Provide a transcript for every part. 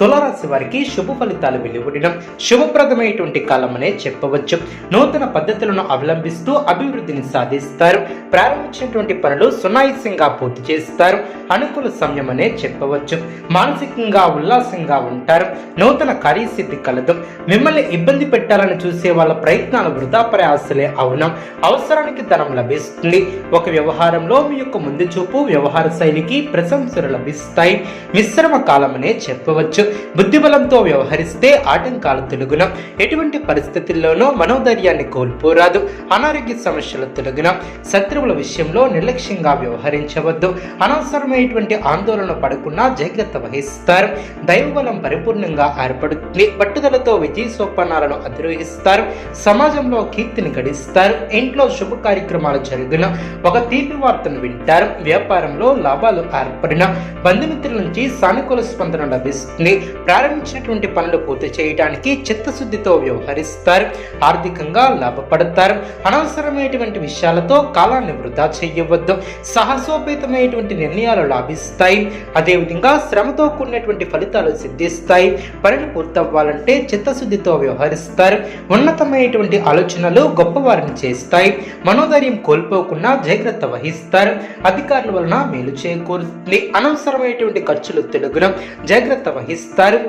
తులారాశి వారికి శుభ ఫలితాలు వెలువడడం శుభప్రదమైనటువంటి కాలమనే చెప్పవచ్చు. నూతన పద్ధతులను అవలంబిస్తూ అభివృద్ధిని సాధిస్తారు. ప్రారంభించినటువంటి పనులు సునాయిసంగా పూర్తి చేస్తారు. అనుకూల సమయం అనే చెప్పవచ్చు. మానసికంగా ఉల్లాసంగా ఉంటారు. నూతన కార్యస్థితి కలదు. మిమ్మల్ని ఇబ్బంది పెట్టాలని చూసే వాళ్ళ ప్రయత్నాలు వృధా ప్రయాసలే అవునం. అవసరానికి ధనం లభిస్తుంది. ఒక వ్యవహారంలో మీ యొక్క ముందు చూపు వ్యవహార శైలికి ప్రశంసలు లభిస్తాయి. మిశ్రమ కాలమనే చెప్పవచ్చు. బుద్ధిబలంతో వ్యవహరిస్తే ఆటంకాలు తొలగున. ఎటువంటి పరిస్థితుల్లోనూ మనోధైర్యాన్ని కోల్పోరాదు. అనారోగ్య సమస్యలు తొలగున. శత్రువుల విషయంలో నిర్లక్ష్యంగా వ్యవహరించవద్దు. అనవసరమైనటువంటి ఆందోళన పడకుండా జాగ్రత్త వహిస్తారు. దైవబలం పరిపూర్ణంగా ఏర్పడుతుంది. పట్టుదలతో విజయ సోపానాలను అధిరోహిస్తారు. సమాజంలో కీర్తిని గడిస్తారు. ఇంట్లో శుభ కార్యక్రమాలు జరుగున. ఒక తీపి వార్తను వింటారు. వ్యాపారంలో లాభాలు ఏర్పడిన. బంధుమిత్రుల నుంచి సానుకూల స్పందన లభిస్తుంది. ప్రారంభించినటువంటి పనులు పూర్తి చేయడానికి చిత్తశుద్ధితో వ్యవహరిస్తారు ఆర్థికంగా లాభపడతారు. అనవసరమైనటువంటి విషయాలతో కాలాన్ని వృధా చేయవద్దు. సాహసోపేతమైనటువంటి నిర్ణయాలు లాభిస్తాయి. అదేవిధంగా శ్రమతో కూడినటువంటి ఫలితాలు సిద్ధిస్తాయి. పనులు పూర్తవ్వాలంటే చిత్తశుద్ధితో వ్యవహరిస్తారు. ఉన్నతమైనటువంటి ఆలోచనలు గొప్పవారిని చేస్తాయి. మనోధైర్యం కోల్పోకుండా జాగ్రత్త వహిస్తారు. అధికారుల వలన మేలు చేకూరుతుంది. అనవసరమైనటువంటి ఖర్చులు తెలుగున జాగ్రత్త వహిస్తారు.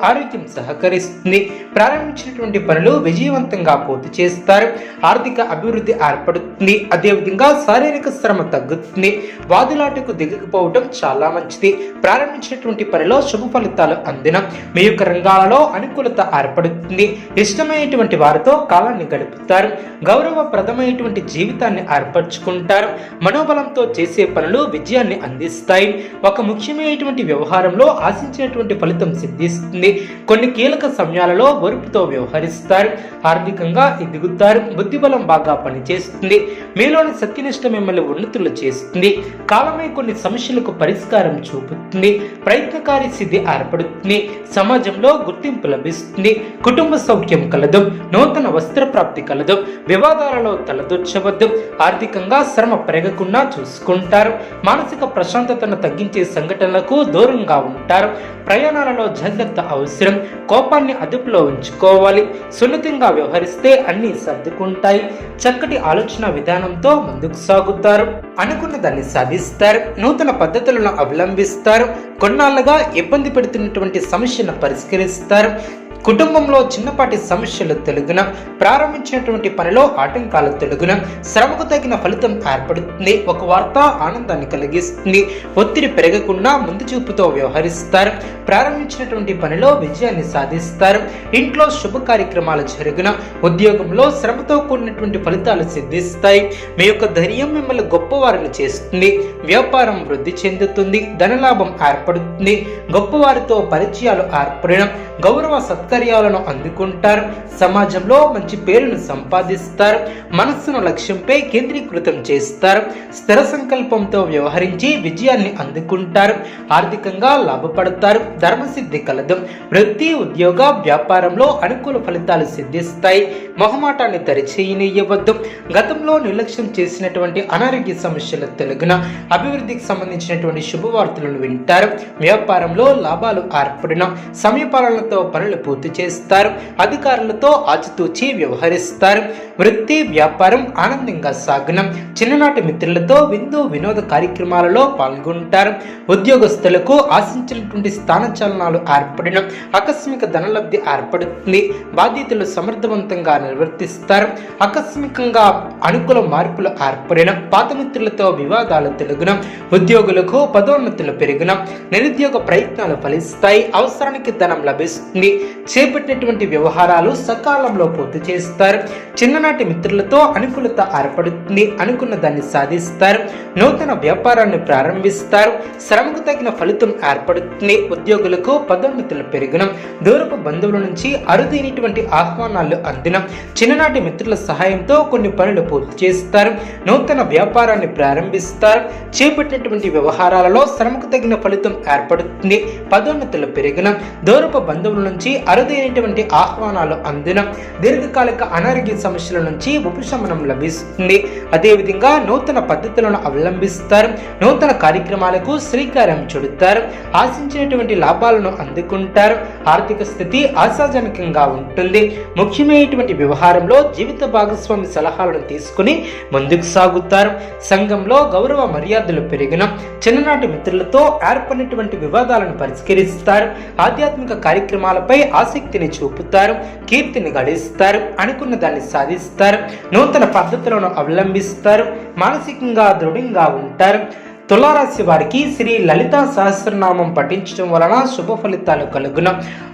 ఆరోగ్యం సహకరిస్తుంది. ప్రారంభించినటువంటి పనులు విజయవంతంగా పూర్తి చేస్తారు. ఆర్థిక అభివృద్ధి ఏర్పడుతుంది. అదేవిధంగా శారీరక శ్రమ తగ్గుతుంది. వాదులాటకు దిగకపోవడం చాలా మంచిది. ప్రారంభించినటువంటి పనిలో శుభ ఫలితాలు అందిన మీ యొక్క రంగాలలో అనుకూలత ఏర్పడుతుంది. ఇష్టమైనటువంటి వారితో కాలాన్ని గడుపుతారు. గౌరవప్రదమైనటువంటి జీవితాన్ని ఏర్పరచుకుంటారు. మనోబలంతో చేసే పనులు విజయాన్ని అందిస్తాయి. ఒక ముఖ్యమైనటువంటి వ్యవహారంలో ఆశించినటువంటి ఫలితం సిద్ధిస్తుంది కొన్ని కీలక సమయాలలో ఓర్పుతో వ్యవహరిస్తారు. ఆర్థికంగా ఎదుగుతారు. బుద్ధిబలం బాగా పనిచేస్తుంది. మీలోని సత్యనిష్ట మిమ్మల్ని ఉన్నతులు చేస్తుంది. కాలమే కొన్ని సమస్యలకు పరిష్కారం చూపుతుంది. ప్రయత్నకారి సిద్ధి ఏర్పడుతుంది. సమాజంలో గుర్తింపు లభిస్తుంది. కుటుంబ సౌఖ్యం కలదు. నూతన వస్త్ర ప్రాప్తి కలదు. వివాదాలలో తలదొచ్చవద్దు ఆర్థికంగా శ్రమ పెరగకుండా చూసుకుంటారు. మానసిక ప్రశాంతతను తగ్గించే సంఘటనలకు దూరంగా ఉంటారు. ప్రయాణాలలో జాగ్రత్త అవసరం. కోపాన్ని అదుపులో ఉంచుకోవాలి. సున్నితంగా వ్యవహరిస్తే అన్ని సర్దుకుంటాయి. చక్కటి ఆలోచన విధానంతో ముందుకు సాగుతారు. అనుకున్న దాన్ని సాధిస్తారు. నూతన పద్ధతులను అవలంబిస్తారు. కొన్నాళ్ళుగా ఇబ్బంది పెడుతున్నటువంటి సమస్యను పరిష్కరిస్తారు. కుటుంబంలో చిన్నపాటి సమస్యలు తొలగిన ప్రారంభించినటువంటి పనిలో ఆటంకాలు తొలగిన శ్రమకు తగిన ఫలితం ఏర్పడుతుంది. ఒక వార్త ఆనందాన్ని కలిగిస్తుంది. ఒత్తిడి పెరగకుండా ముందు చూపుతో వ్యవహరిస్తారు. ప్రారంభించినటువంటి పనిలో విజయాన్ని సాధిస్తారు. ఇంట్లో శుభ కార్యక్రమాలు జరిగిన ఉద్యోగంలో శ్రమతో కూడినటువంటి ఫలితాలు సిద్ధిస్తాయి. మీ యొక్క ధైర్యం మిమ్మల్ని గొప్పవారిని చేస్తుంది. వ్యాపారం వృద్ధి చెందుతుంది. ధనలాభం ఏర్పడుతుంది. గొప్పవారితో పరిచయాలు ఏర్పడడం గౌరవ సౌకర్యాలను అందుకుంటారు. సమాజంలో మంచి పేరును సంపాదిస్తారు. మనస్సును లక్ష్యంపై కేంద్రీకృతం చేస్తారు. స్థిర సంకల్పంతో వ్యవహరించి విజయాన్ని అందుకుంటారు. ఆర్థికంగా లాభపడతారు. ధర్మసిద్ధి కలదు. వృత్తి ఉద్యోగ వ్యాపారంలో అనుకూల ఫలితాలు సిద్ధిస్తాయి. మొహమాటాన్ని దరిచేయనీయవద్దు గతంలో నిర్లక్ష్యం చేసినటువంటి అనారోగ్య సమస్యల తెలుగున అభివృద్ధికి సంబంధించినటువంటి శుభవార్తలను వింటారు. వ్యాపారంలో లాభాలు ఏర్పడిన సమయపాలనతో పనులు పూర్తి చేస్తారు అధికారులతో ఆచితూచి వ్యవహరిస్తారు. వృత్తి వ్యాపారం ఆనందంగా సాగనం. చిన్ననాటి మిత్రులతో విందు వినోద కార్యక్రమాలలో పాల్గొంటారు. ఉద్యోగస్తులకు ఆశించినటువంటి స్థానచలనాలు ఏర్పడిన ఆకస్మిక ధనలబ్ధి ఏర్పడుతుంది. బాధ్యతలు సమర్థవంతంగా నిర్వర్తిస్తారు. ఆకస్మికంగా అనుకూల మార్పులు ఏర్పడిన పాత మిత్రులతో వివాదాలు తెలుగున. ఉద్యోగులకు పదోన్నతులు పెరిగిన. నిరుద్యోగ ప్రయత్నాలు ఫలిస్తాయి. అవసరానికి ధనం లభిస్తుంది. చేపట్టినటువంటి వ్యవహారాలు సకాలంలో పూర్తి చేస్తారు. చిన్ననాటి మిత్రులతో అనుకూలత ఏర్పడుతుంది. అనుకున్న దాన్ని సాధిస్తారు. నూతన వ్యాపారాన్ని ప్రారంభిస్తారు. శ్రమకు తగిన ఫలితం ఏర్పడుతుంది. ఉద్యోగులకు పదోన్నతులు పెరిగిన. దూరపు బంధువుల నుంచి అరుదైనటువంటి ఆహ్వానాలు అందిన. చిన్ననాటి మిత్రుల సహాయంతో కొన్ని పనులు పూర్తి చేస్తారు. నూతన వ్యాపారాన్ని ప్రారంభిస్తారు. చేపట్టినటువంటి వ్యవహారాలలో శ్రమకు తగిన ఫలితం ఏర్పడుతుంది. పదోన్నతులు పెరిగిన. దూరపు బంధువుల నుంచి అరుదైనటువంటి ఆహ్వానాలు అందిన దీర్ఘకాలిక అనారోగ్య సమస్యల నుంచి ఉపశమనం లభిస్తుంది. అదేవిధంగా నూతన పద్ధతులను అవలంబిస్తారు. నూతన కార్యక్రమాలకు శ్రీకారం చుడతారు. ఆశించినటువంటి లాభాలను అందుకుంటారు. ఆర్థిక స్థితి ఆశాజనకంగా ఉంటుంది. ముఖ్యమైనటువంటి వ్యవహారంలో జీవిత భాగస్వామి సలహాలను తీసుకుని ముందుకు సాగుతారు. సంఘంలో గౌరవ మర్యాదలు పెరిగిన చిన్ననాటి మిత్రులతో ఏర్పడినటువంటి వివాదాలను పరిష్కరిస్తారు. ఆధ్యాత్మిక కార్యక్రమాలపై ఆసక్తిని చూపుతారు కీర్తిని గడిస్తారు అనుకున్న దాన్ని సాధిస్తారు నూతన పద్ధతులను అవలంబిస్తారు మానసికంగా దృఢంగా ఉంటారు. తులారాశి వారికి శ్రీ లలితా సహస్రనామం పఠించడం వలన శుభ ఫలితాలు కలుగున.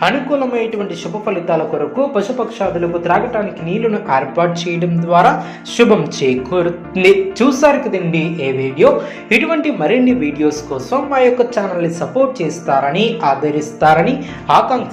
అనుకూలమైనటువంటి శుభ ఫలితాల కొరకు పశుపక్షాదులకు త్రాగటానికి నీళ్ళను ఏర్పాటు చేయడం ద్వారా శుభం చేకూరుతుంది. చూసారు కదండి ఏ వీడియో? ఇటువంటి మరిన్ని వీడియోస్ కోసం మా యొక్క ఛానల్ని సపోర్ట్ చేస్తారని ఆదరిస్తారని ఆకాంక్ష